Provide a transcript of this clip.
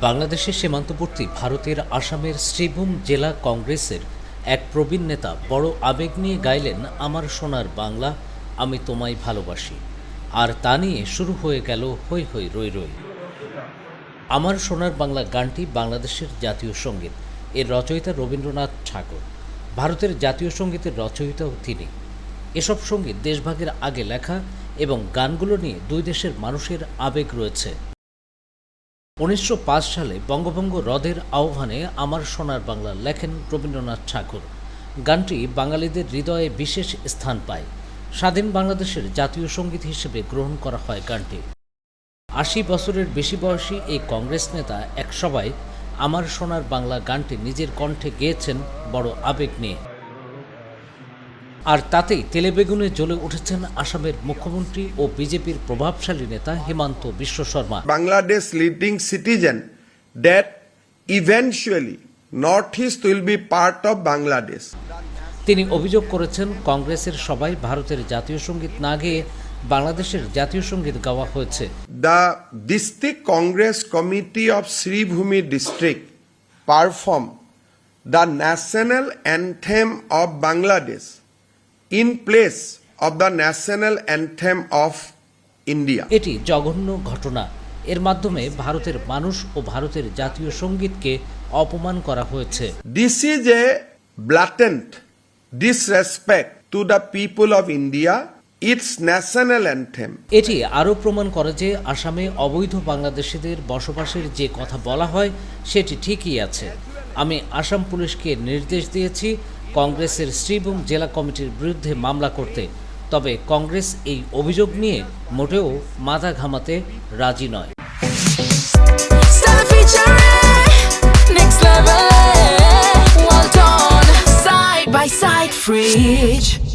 বাংলাদেশের সীমান্তবর্তী ভারতের আসামের শ্রীভূম জেলা কংগ্রেসের এক প্রবীণ নেতা বড় আবেগ নিয়ে গাইলেন, আমার সোনার বাংলা, আমি তোমায় ভালোবাসি। আর তা নিয়ে শুরু হয়ে গেল হৈ হৈ রই রই। আমার সোনার বাংলা গানটি বাংলাদেশের জাতীয় সংগীত। এর রচয়িতা রবীন্দ্রনাথ ঠাকুর। ভারতের জাতীয় সঙ্গীতের রচয়িতাও তিনি। এসব সংগীত দেশভাগের আগে লেখা এবং গানগুলো নিয়ে দুই দেশের মানুষের আবেগ রয়েছে। উনিশশো পাঁচ সালে বঙ্গভঙ্গ হ্রদের আহ্বানে আমার সোনার বাংলা লেখেন রবীন্দ্রনাথ ঠাকুর। গানটি বাঙালিদের হৃদয়ে বিশেষ স্থান পায়। স্বাধীন বাংলাদেশের জাতীয় সংগীত হিসেবে গ্রহণ করা হয় গানটি। আশি বছরের বেশি বয়সী এই কংগ্রেস নেতা এক আমার সোনার বাংলা গানটি নিজের কণ্ঠে গেয়েছেন বড় আবেগ নিয়ে। আর তাতেই তেলেবেগুনে জ্বলে উঠেছেন আসামের মুখ্যমন্ত্রী ও বিজেপির প্রভাবশালী নেতা Himanta Biswa Sarma. Bangladesh leading citizen that eventually north east will be part of Bangladesh তিনি অভিযোগ করেছেন কংগ্রেসের সবাই ভারতের জাতীয় সংগীত না গিয়ে বাংলাদেশের জাতীয় সংগীত গাওয়া হয়েছে। The district Congress committee of Sribhumi district perform the national anthem of Bangladesh In place of the national anthem of India. এটি জঘন্য ঘটনা। এর মাধ্যমে ভারতের মানুষ ও ভারতের জাতীয় সঙ্গীতকে অপমান করা হয়েছে। This is a blatant disrespect to the people of India its national anthem এটি আরও প্রমাণ করে যে আসামে অবৈধ বাংলাদেশিদের বসবাসের যে কথা বলা হয় সেটি ঠিকই আছে। আমি আসাম পুলিশকে নির্দেশ দিয়েছি কংগ্রেসের শ্রীভূম জেলা কমিটির বিরুদ্ধে মামলা করতে তবে কংগ্রেস এই অভিযোগ নিয়ে মোটেও মাথা ঘামাতে রাজি নয় next level. Well side by side, fridge.